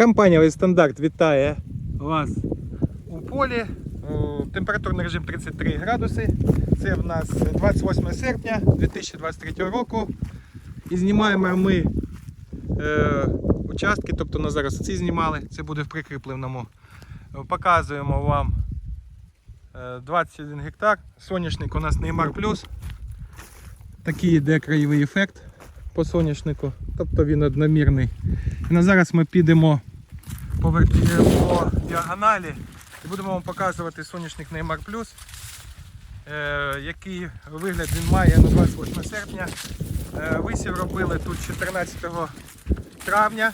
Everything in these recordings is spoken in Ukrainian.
Компанія Листандарт вітає вас у полі. Температурний режим 33 градуси. Це в нас 28 серпня 2023 року. І знімаємо ми е, участки, тобто на зараз ці знімали, це буде в прикріпленому. Показуємо вам е, 21 гектар. Соняшник у нас Неймар Плюс. Такий йде краєвий ефект по соняшнику, тобто він одномірний. І на зараз ми підемо по, по діагоналі і будемо вам показувати соняшник Неймар Плюс. Е, який вигляд він має на 28 серпня. Е, висів робили тут 14 травня.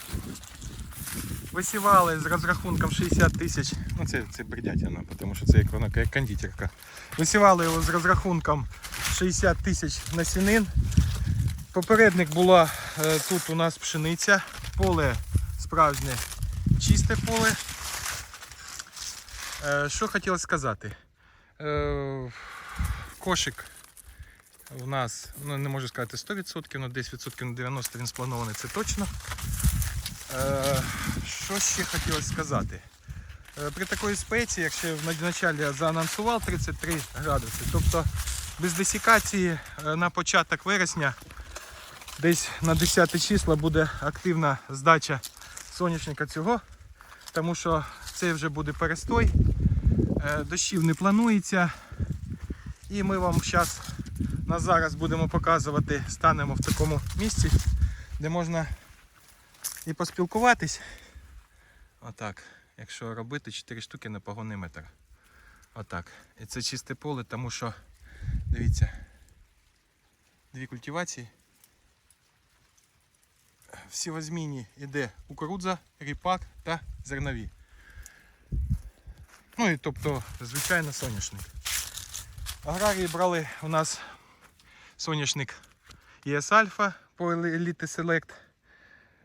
Висівали з розрахунком 60 тисяч. Ну це, це бредятина, тому що це як вона як кондитерка. Висівали його з розрахунком 60 тисяч насінин. Попередник була е, тут у нас пшениця, поле справжнє чисте поле. Е, що хотілося сказати? Е, кошик у нас, ну не можу сказати 100%, але десь відсотків на 90 він спланований, це точно. Е, що ще хотілося сказати? При такої спеції, якщо в началі я заанонсував 33 градуси, тобто без десікації на початок вересня, десь на 10 числа буде активна здача соняшника цього, тому що це вже буде перестой, е, дощів не планується. І ми вам зараз на зараз будемо показувати, станемо в такому місці, де можна і поспілкуватись. Отак. Якщо робити 4 штуки на погонний метр. Отак. І це чисте поле, тому що, дивіться, дві культивації. В сівозміні йде кукурудза, ріпак та зернові. Ну і тобто, звичайно, соняшник. Аграрії брали у нас соняшник ЄС Альфа по Elite Select.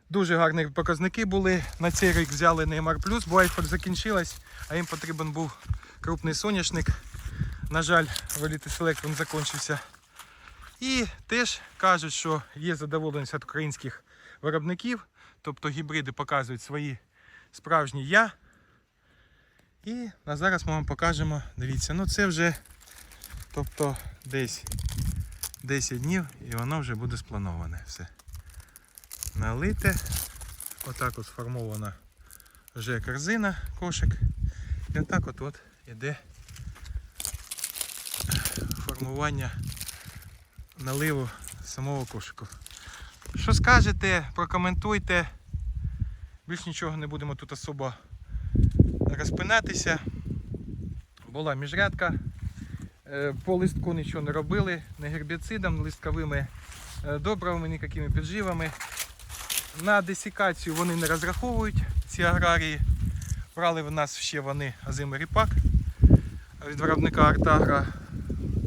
Дуже гарні показники були. На цей рік взяли Neymar Plus, бо Альфа закінчилась, а їм потрібен був крупний соняшник. На жаль, в Elite Select він закінчився. І теж кажуть, що є задоволеність від українських виробників, тобто гібриди показують свої справжні я. І на зараз ми вам покажемо, дивіться, ну це вже тобто десь 10 днів і воно вже буде сплановане все. Налите. Отак от сформована вже корзина, кошик. І отак от, от іде формування наливу самого кошику. Що скажете, прокоментуйте. Більш нічого не будемо тут особо розпинатися. Була міжрядка. Е, По листку нічого не робили, не гербіцидом, листковими е, добривами, ніякими підживами. На десікацію вони не розраховують, ці аграрії. Брали в нас ще вони озимий ріпак від виробника Артагра,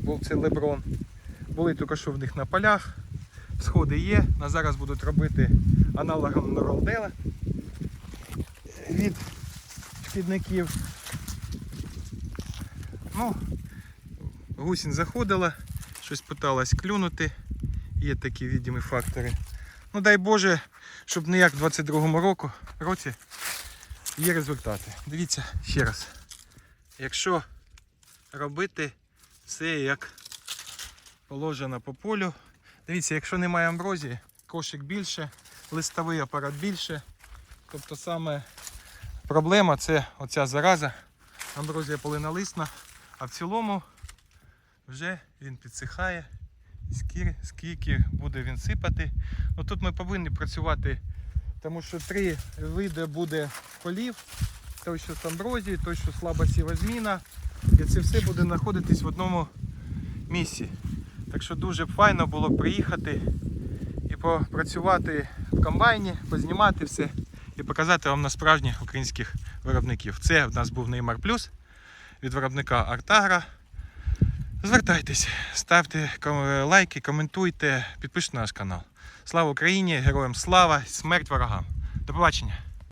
був це Леброн. Були тільки що в них на полях. Сходи є. На зараз будуть робити аналогом Норолдела від шкідників. Ну, гусінь заходила, щось питалась клюнути. Є такі відомі фактори. Ну дай Боже, щоб не як в 22-му року, році є результати. Дивіться ще раз. Якщо робити все як положено по полю. Дивіться, якщо немає амброзії, кошик більше, листовий апарат більше. Тобто саме проблема це оця зараза. Амброзія полинолисна, а в цілому вже він підсихає. Скільки, скільки буде він сипати. Ну, тут ми повинні працювати, тому що три види буде полів. Той, що з амброзії, той, що слаба сіва зміна. І це все буде знаходитись в одному місці. Так що дуже файно було приїхати і попрацювати в комбайні, познімати все і показати вам на справжніх українських виробників. Це в нас був Неймар Плюс від виробника Артагра. Звертайтесь, ставте лайки, коментуйте, підпишіть наш канал. Слава Україні! Героям слава! Смерть ворогам! До побачення!